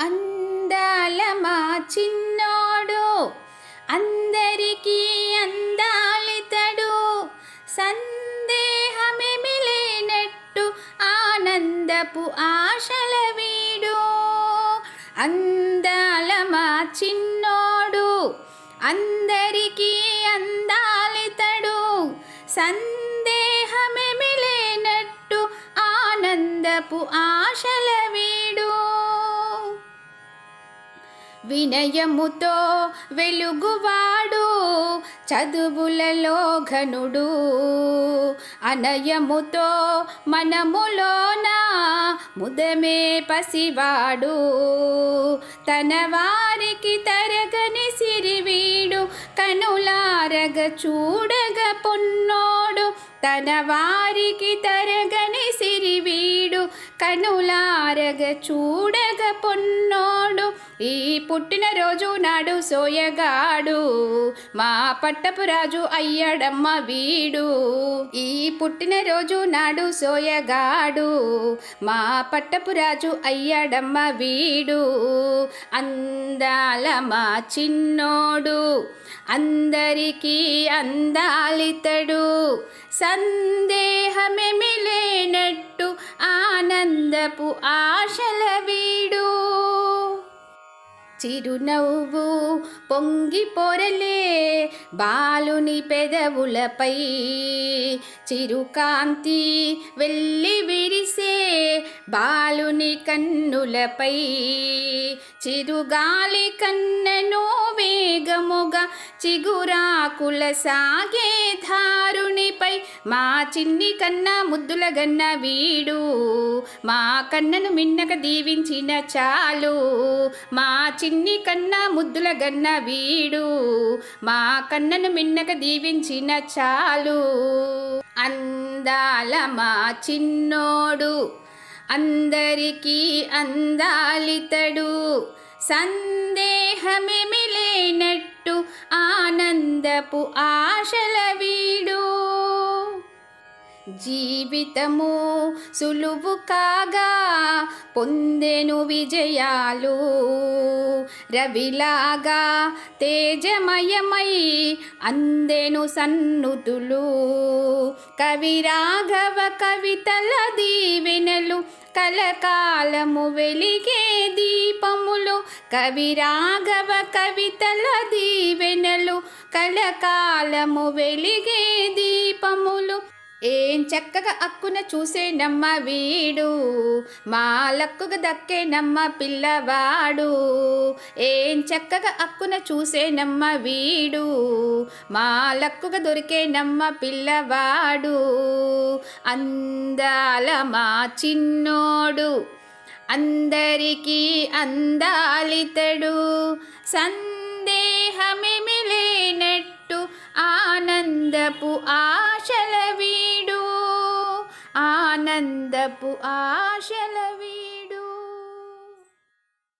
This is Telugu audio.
అందాల మా చిన్నోడు? అందరికీ అందాలితడు. సందేహమేమి లేనట్టు ఆనందపు ఆశల వీడు. అందాల మా చిన్నోడు? అందరికీ అందాలితడు. సంద ఆనందపు ఆశల వీడు. వినయముతో వెలుగువాడు చదువులలో ఘనుడు. అనయముతో మనములోన ముదమే పసివాడు. తన వారికి తరగని సిరివీడు కనులారగ చూడగ పొన్నోడు. తన వారికి తరగని సిరివీడు కనులారగ చూడగ పొన్నోడు. ఈ పుట్టినరోజు నాడు సోయగాడు. మా పట్టపు రాజు అయ్యడమ్మ వీడు. ఈ పుట్టినరోజు నాడు సోయగాడు. మా పట్టపు రాజు అయ్యడమ్మ వీడు. అందాల మా చిన్నోడు. అందరికీ అందాలితడు. సందేహమే మిలేనట్టు ఆ అందపు ఆశల వీడు. చిరునవ్వు పొంగి పొరలే బాలుని పెదవులపై. చిరుకాంతి వెళ్ళి విరిసే బాలుని కన్నులపై. చిరుగాలి కన్ను చిగురాకుల సాగే ధారునిపై మా చిన్ని కన్నా ముద్దుల గన్న వీడు మా కన్నను మిన్నక దీవించిన చాలు మా చిన్ని కన్నా ముద్దుల గన్న వీడు మా కన్నను మిన్నక దీవించిన చాలు. అందాల మా చిన్నోడు అందరికీ అందాలితడు సందేహమేమి లేనట్టు ఆనందపు ఆశల వీడు. జీవితము సులువు కాగా పొందెను విజయాలు. రవిలాగా తేజమయమై అందెను సన్నుతులు. కవి రాఘవ కవితల దీవెనలు కలకాలము వెలిగే దీపములు. కవి రాఘవ కవితల దీవెనలు. కలకాలము వెలిగే దీపములు. ఏం చక్కగా అక్కున చూసే నమ్మ వీడు మా లక్కుగా దక్కే నమ్మ పిల్లవాడు. ఏం చక్కగా అక్కున చూసే నమ్మ వీడు మా లక్కుగా దొరికే నమ్మ పిల్లవాడు. అందాల మా చిన్నోడు అందరికీ అందాలితడు. సందేహమే లేనట్టు ఆనందపు ఆశల వీడు. ఆనందపు ఆశల